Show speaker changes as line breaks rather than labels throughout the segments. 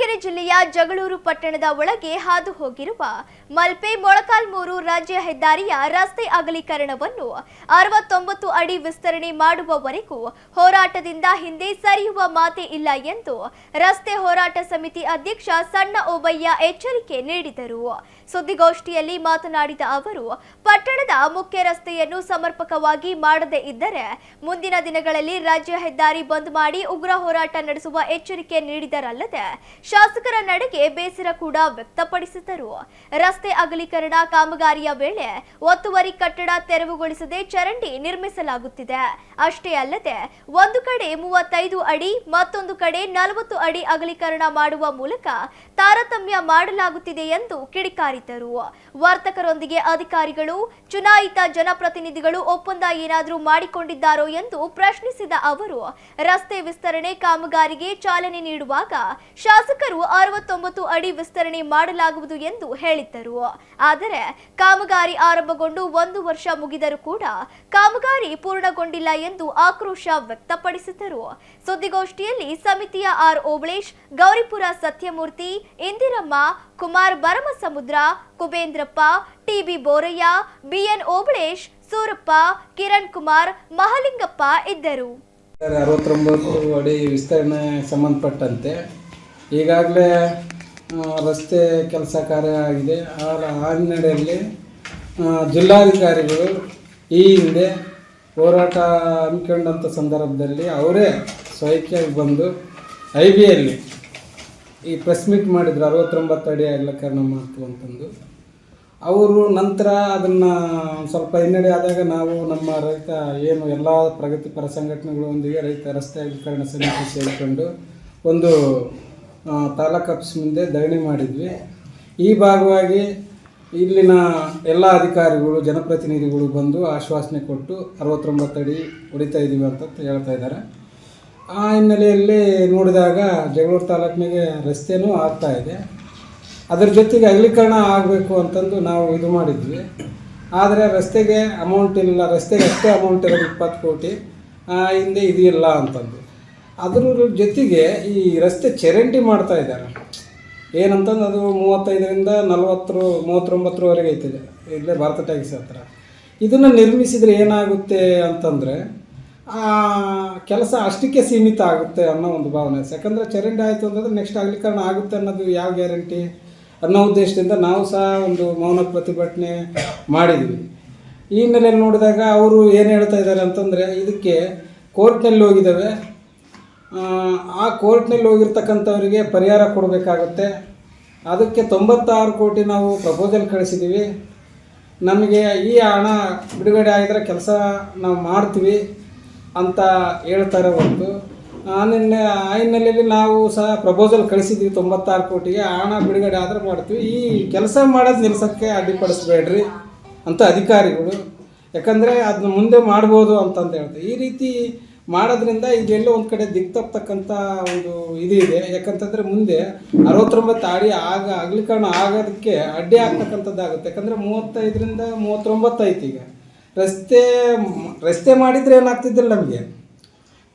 ದಾವಣಗೆರೆ ಜಿಲ್ಲೆಯ ಜಗಳೂರು ಪಟ್ಟಣದ ಒಳಗೆ ಹಾದು ಹೋಗಿರುವ ಮಲ್ಪೆ ಮೊಳಕಾಲ್ಮೂರು ರಾಜ್ಯ ಹೆದ್ದಾರಿಯ ರಸ್ತೆ ಅಗಲೀಕರಣವನ್ನು ಅರವತ್ತೊಂಬತ್ತು ಅಡಿ ವಿಸ್ತರಣೆ ಮಾಡುವವರೆಗೂ ಹೋರಾಟದಿಂದ ಹಿಂದೆ ಸರಿಯುವ ಮಾತೇ ಇಲ್ಲ ಎಂದು ರಸ್ತೆ ಹೋರಾಟ ಸಮಿತಿ ಅಧ್ಯಕ್ಷ ಸಣ್ಣ ಓಬಯ್ಯ ಎಚ್ಚರಿಕೆ ನೀಡಿದರು. ಸುದ್ದಿಗೋಷ್ಠಿಯಲ್ಲಿ ಮಾತನಾಡಿದ ಅವರು, ಪಟ್ಟಣದ ಮುಖ್ಯ ರಸ್ತೆಯನ್ನು ಸಮರ್ಪಕವಾಗಿ ಮಾಡದೇ ಇದ್ದರೆ ಮುಂದಿನ ದಿನಗಳಲ್ಲಿ ರಾಜ್ಯ ಹೆದ್ದಾರಿ ಬಂದ್ ಮಾಡಿ ಉಗ್ರ ಹೋರಾಟ ನಡೆಸುವ ಎಚ್ಚರಿಕೆ ನೀಡಿದರಲ್ಲದೆ ಶಾಸಕರ ನಡೆಗೆ ಬೇಸರ ಕೂಡ ವ್ಯಕ್ತಪಡಿಸಿದರು ರಸ್ತೆ ಅಗಲೀಕರಣ ಕಾಮಗಾರಿಯ ವೇಳೆ ಒತ್ತುವರಿ ಕಟ್ಟಡ ತೆರವುಗೊಳಿಸದೆ ಚರಂಡಿ ನಿರ್ಮಿಸಲಾಗುತ್ತಿದೆ. ಅಷ್ಟೇ ಅಲ್ಲದೆ, ಒಂದು ಕಡೆ ಮೂವತ್ತೈದು ಅಡಿ, ಮತ್ತೊಂದು ಕಡೆ ನಲವತ್ತು ಅಡಿ ಅಗಲೀಕರಣ ಮಾಡುವ ಮೂಲಕ ತಾರತಮ್ಯ ಮಾಡಲಾಗುತ್ತಿದೆ ಎಂದು ಕಿಡಿಕಾರಿದರು ವರ್ತಕರೊಂದಿಗೆ ಅಧಿಕಾರಿಗಳು, ಚುನಾಯಿತ ಜನಪ್ರತಿನಿಧಿಗಳು ಒಪ್ಪಂದ ಏನಾದರೂ ಮಾಡಿಕೊಂಡಿದ್ದಾರೋ ಎಂದು ಪ್ರಶ್ನಿಸಿದ ಅವರು, ರಸ್ತೆ ವಿಸ್ತರಣೆ ಕಾಮಗಾರಿಗೆ ಚಾಲನೆ ನೀಡುವಾಗ ಶಾಸಕರು ಅರವತ್ತೊಂಬತ್ತು ಅಡಿ ವಿಸ್ತರಣೆ ಮಾಡಲಾಗುವುದು ಎಂದು ಹೇಳಿದ್ದರು. ಆದರೆ ಕಾಮಗಾರಿ ಆರಂಭಗೊಂಡು ಒಂದು ವರ್ಷ ಮುಗಿದರೂ ಕೂಡ ಕಾಮಗಾರಿ ಪೂರ್ಣಗೊಂಡಿಲ್ಲ ಎಂದು ಆಕ್ರೋಶ ವ್ಯಕ್ತಪಡಿಸಿದರು ಸುದ್ದಿಗೋಷ್ಠಿಯಲ್ಲಿ ಸಮಿತಿಯ R. Obalesh, Gowripura Sathyamurthy, Indiramma, Kumar Bharamasamudra, Kubendrappa, TB Borayya, BN Obalesh, Surappa, Kiran Kumar, Mahalingappa ಇದ್ದರು.
ಅರವತ್ತೊಂಬತ್ತು ಅಡಿ ವಿಸ್ತರಣೆ ಸಂಬಂಧಪಟ್ಟಂತೆ ಈಗಾಗಲೇ ರಸ್ತೆ ಕೆಲಸ ಕಾರ್ಯ ಆಗಿದೆ. ಆ ಆ ಹಿನ್ನೆಲೆಯಲ್ಲಿ ಜಿಲ್ಲಾಧಿಕಾರಿಗಳು ಈ ಹಿಂದೆ ಹೋರಾಟ ಹಮ್ಮಿಕೊಂಡಂಥ ಸಂದರ್ಭದಲ್ಲಿ ಅವರೇ ಸ್ವೈಕ್ಯಾಗಿ ಬಂದು ಐ ಬಿಯಲ್ಲಿ ಈ ಪ್ರೆಸ್ ಮೀಟ್ ಮಾಡಿದ್ರು. ಅರವತ್ತೊಂಬತ್ತು ಅಡಿ ಕಾರಣ ಮಾಡ್ತು ಅಂತಂದು. ಅವರು ನಂತರ ಅದನ್ನು ಸ್ವಲ್ಪ ಹಿನ್ನಡೆ ಆದಾಗ ನಾವು ನಮ್ಮ ರೈತ ಏನು ಎಲ್ಲ ಪ್ರಗತಿಪರ ಸಂಘಟನೆಗಳೊಂದಿಗೆ ರೈತ ರಸ್ತೆ ಅಗಲೀಕರಣ ಸಮಿತಿ ಸೇರಿಕೊಂಡು ಒಂದು ತಾಲೂಕು ಆಫೀಸ್ ಮುಂದೆ ಧರಣಿ ಮಾಡಿದ್ವಿ. ಈ ಭಾಗವಾಗಿ ಇಲ್ಲಿನ ಎಲ್ಲ ಅಧಿಕಾರಿಗಳು, ಜನಪ್ರತಿನಿಧಿಗಳು ಬಂದು ಆಶ್ವಾಸನೆ ಕೊಟ್ಟು ಅರವತ್ತೊಂಬತ್ತು ಅಡಿ ಹೊಡಿತಾ ಇದ್ದೀವಿ ಅಂತ ಹೇಳ್ತಾ ಇದ್ದಾರೆ. ಆ ಹಿನ್ನೆಲೆಯಲ್ಲಿ ನೋಡಿದಾಗ ಜಗಳೂರು ತಾಲೂಕಿನಾಗೆ ರಸ್ತೆನೂ ಆಗ್ತಾ ಇದೆ. ಅದರ ಜೊತೆಗೆ ಅಗಲೀಕರಣ ಆಗಬೇಕು ಅಂತಂದು ನಾವು ಇದು ಮಾಡಿದ್ವಿ. ಆದರೆ ರಸ್ತೆಗೆ ಅಮೌಂಟ್ ಇಲ್ಲ, ರಸ್ತೆಗೆ ಅಷ್ಟೇ ಅಮೌಂಟ್ ಇರೋದು ಇಪ್ಪತ್ತು ಕೋಟಿ. ಹಿಂದೆ ಇದೆಯಲ್ಲ ಅಂತಂದು. ಅದ್ರ ಜೊತೆಗೆ ಈ ರಸ್ತೆ ಚರಂಡಿ ಮಾಡ್ತಾ ಇದ್ದಾರೆ. ಏನಂತಂದ್ರೆ ಅದು ಮೂವತ್ತೈದರಿಂದ ನಲವತ್ತರ ಮೂವತ್ತೊಂಬತ್ತರವರೆಗೆ ಐತಿದೆ ಇಲ್ಲೇ ಭಾರತ ಟ್ಯಾಕ್ಸ್ ಹತ್ರ. ಇದನ್ನು ನಿರ್ಮಿಸಿದರೆ ಏನಾಗುತ್ತೆ ಅಂತಂದರೆ, ಆ ಕೆಲಸ ಅಷ್ಟಕ್ಕೆ ಸೀಮಿತ ಆಗುತ್ತೆ ಅನ್ನೋ ಒಂದು ಭಾವನೆ. ಯಾಕಂದರೆ ಚರಂಡಿ ಆಯಿತು ಅಂತಂದ್ರೆ ನೆಕ್ಸ್ಟ್ ಅಗಲೀಕರಣ ಆಗುತ್ತೆ ಅನ್ನೋದು ಯಾವ ಗ್ಯಾರಂಟಿ ಅನ್ನೋ ಉದ್ದೇಶದಿಂದ ನಾವು ಸಹ ಒಂದು ಮೌನ ಪ್ರತಿಭಟನೆ ಮಾಡಿದ್ವಿ. ಈ ಹಿನ್ನೆಲೆಯಲ್ಲಿ ನೋಡಿದಾಗ ಅವರು ಏನು ಹೇಳ್ತಾ ಇದ್ದಾರೆ ಅಂತಂದರೆ, ಇದಕ್ಕೆ ಕೋರ್ಟ್ನಲ್ಲಿ ಹೋಗಿದ್ದಾವೆ. ಆ, ಕೋರ್ಟ್ನಲ್ಲಿ ಹೋಗಿರ್ತಕ್ಕಂಥವರಿಗೆ ಪರಿಹಾರ ಕೊಡಬೇಕಾಗುತ್ತೆ. ಅದಕ್ಕೆ ತೊಂಬತ್ತಾರು ಕೋಟಿ ನಾವು ಪ್ರಪೋಸಲ್ ಕಳಿಸಿದ್ದೀವಿ. ನಮಗೆ ಈ ಹಣ ಬಿಡುಗಡೆ ಆಗಿದ್ರೆ ಕೆಲಸ ನಾವು ಮಾಡ್ತೀವಿ ಅಂತ ಹೇಳ್ತಾರೆ ಹೊರತು. ಆ ನಿನ್ನೆ ಆ ಹಿನ್ನೆಲೆಯಲ್ಲಿ ನಾವು ಸಹ ಪ್ರಪೋಸಲ್ ಕಳಿಸಿದ್ದೀವಿ ತೊಂಬತ್ತಾರು ಕೋಟಿಗೆ. ಹಣ ಬಿಡುಗಡೆ ಆದರೆ ಮಾಡ್ತೀವಿ. ಈ ಕೆಲಸ ಮಾಡೋದು ನಿಲ್ಸೋಕ್ಕೆ ಅಡ್ಡಿಪಡಿಸ್ಬೇಡ್ರಿ ಅಂತ ಅಧಿಕಾರಿಗಳು. ಯಾಕಂದರೆ ಅದನ್ನ ಮುಂದೆ ಮಾಡ್ಬೋದು ಅಂತಂದು ಹೇಳ್ತೀವಿ. ಈ ರೀತಿ ಮಾಡೋದ್ರಿಂದ ಇದೆಲ್ಲೋ ಒಂದು ಕಡೆ ದಿಕ್ಕ ತಪ್ಪತಕ್ಕಂಥ ಒಂದು ಇದು ಇದೆ. ಯಾಕಂತಂದರೆ ಮುಂದೆ ಅರವತ್ತೊಂಬತ್ತು ಆಡಿ ಆಗ ಅಗಲೀಕರಣ ಆಗೋದಕ್ಕೆ ಅಡ್ಡಿ ಆಗ್ತಕ್ಕಂಥದ್ದಾಗುತ್ತೆ. ಯಾಕಂದರೆ ಮೂವತ್ತೈದರಿಂದ ಮೂವತ್ತೊಂಬತ್ತು ಐತಿ ಈಗ. ರಸ್ತೆ ರಸ್ತೆ ಮಾಡಿದರೆ ಏನಾಗ್ತಿದ್ದಿಲ್ಲ ನಮಗೆ.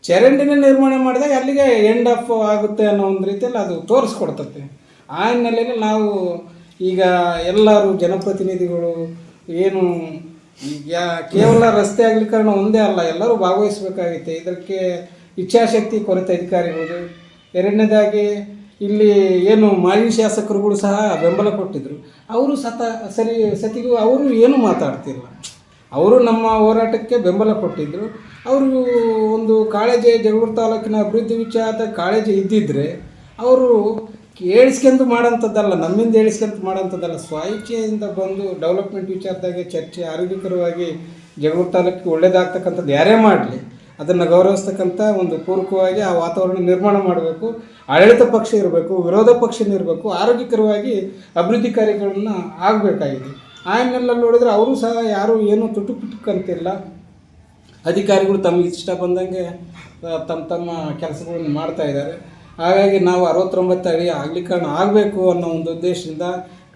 ಚರಂಡಿನ ನಿರ್ಮಾಣ ಮಾಡಿದಾಗ ಅಲ್ಲಿಗೆ ಎಂಡ್ ಆಫ್ ಆಗುತ್ತೆ ಅನ್ನೋ ಒಂದು ರೀತಿಯಲ್ಲಿ ಅದು ತೋರಿಸ್ಕೊಡ್ತತೆ. ಆ ಹಿನ್ನೆಲೆಯಲ್ಲಿ ನಾವು ಈಗ ಎಲ್ಲರೂ ಜನಪ್ರತಿನಿಧಿಗಳು ಏನು ಈಗ ಕೇವಲ ರಸ್ತೆ ಅಗಲೀಕರಣ ಒಂದೇ ಅಲ್ಲ, ಎಲ್ಲರೂ ಭಾಗವಹಿಸಬೇಕಾಗುತ್ತೆ. ಇದಕ್ಕೆ ಇಚ್ಛಾಶಕ್ತಿ ಕೊರತೆ ಅಧಿಕಾರಿಗಳು ಎರಡನೇದಾಗಿ, ಇಲ್ಲಿ ಏನು ಮಾಜಿ ಶಾಸಕರುಗಳು ಸಹ ಬೆಂಬಲ ಕೊಟ್ಟಿದ್ದರು ಅವರು ಸತ, ಸರಿ, ಸತಿಗೂ ಅವರು ಏನೂ ಮಾತಾಡ್ತಿಲ್ಲ. ಅವರು ನಮ್ಮ ಹೋರಾಟಕ್ಕೆ ಬೆಂಬಲ ಕೊಟ್ಟಿದ್ದರು ಅವರು ಒಂದು ಕಾಳಜಿ ಜಗಳೂರು ತಾಲೂಕಿನ ಅಭಿವೃದ್ಧಿ ವಿಚಾರದ ಕಾಳಜಿ ಇದ್ದಿದ್ದರೆ ಅವರು ಹೇಳಿಸ್ಕೊಂಡು ಮಾಡೋಂಥದ್ದಲ್ಲ, ನಮ್ಮಿಂದ ಹೇಳಿಸ್ಕೊಂತ ಮಾಡೋಂಥದ್ದಲ್ಲ, ಸ್ವಇಚ್ಛೆಯಿಂದ ಬಂದು ಡೆವಲಪ್ಮೆಂಟ್ ವಿಚಾರದಾಗೆ ಚರ್ಚೆ ಆರೋಗ್ಯಕರವಾಗಿ ಜಗಳೂರು ತಾಲೂಕಿಗೆ ಒಳ್ಳೇದಾಗ್ತಕ್ಕಂಥದ್ದು ಯಾರೇ ಮಾಡಲಿ, ಅದನ್ನು ಗೌರವಿಸ್ತಕ್ಕಂಥ ಒಂದು ಪೂರಕವಾಗಿ ಆ ವಾತಾವರಣ ನಿರ್ಮಾಣ ಮಾಡಬೇಕು, ಆಡಳಿತ ಪಕ್ಷ ಇರಬೇಕು, ವಿರೋಧ ಪಕ್ಷ ಇರಬೇಕು, ಆರೋಗ್ಯಕರವಾಗಿ ಅಭಿವೃದ್ಧಿ ಕಾರ್ಯಗಳನ್ನ ಆಗಬೇಕಾಗಿದೆ. ಆಮೇಲೆ ನೋಡಿದರೆ ಅವರು ಸಹ ಯಾರೂ ಏನೂ ತುಟು ಪುಟುಕಂತಿಲ್ಲ ಅಧಿಕಾರಿಗಳು ತಮಗೆ ಇಷ್ಟ ಬಂದಂಗೆ ತಮ್ಮ ತಮ್ಮ ಕೆಲಸಗಳನ್ನು ಮಾಡ್ತಾ ಇದ್ದಾರೆ. ಹಾಗಾಗಿ ನಾವು ಅರವತ್ತೊಂಬತ್ತು ಅಡಿ ಕಾರಣ ಆಗಬೇಕು ಅನ್ನೋ ಒಂದು ಉದ್ದೇಶದಿಂದ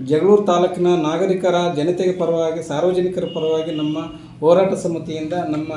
ಜಗಳೂರು ತಾಲೂಕಿನ ನಾಗರಿಕರ ಜನತೆಗೆ ಪರವಾಗಿ ಸಾರ್ವಜನಿಕರ ಪರವಾಗಿ ನಮ್ಮ ಹೋರಾಟ ಸಮಿತಿಯಿಂದ ನಮ್ಮ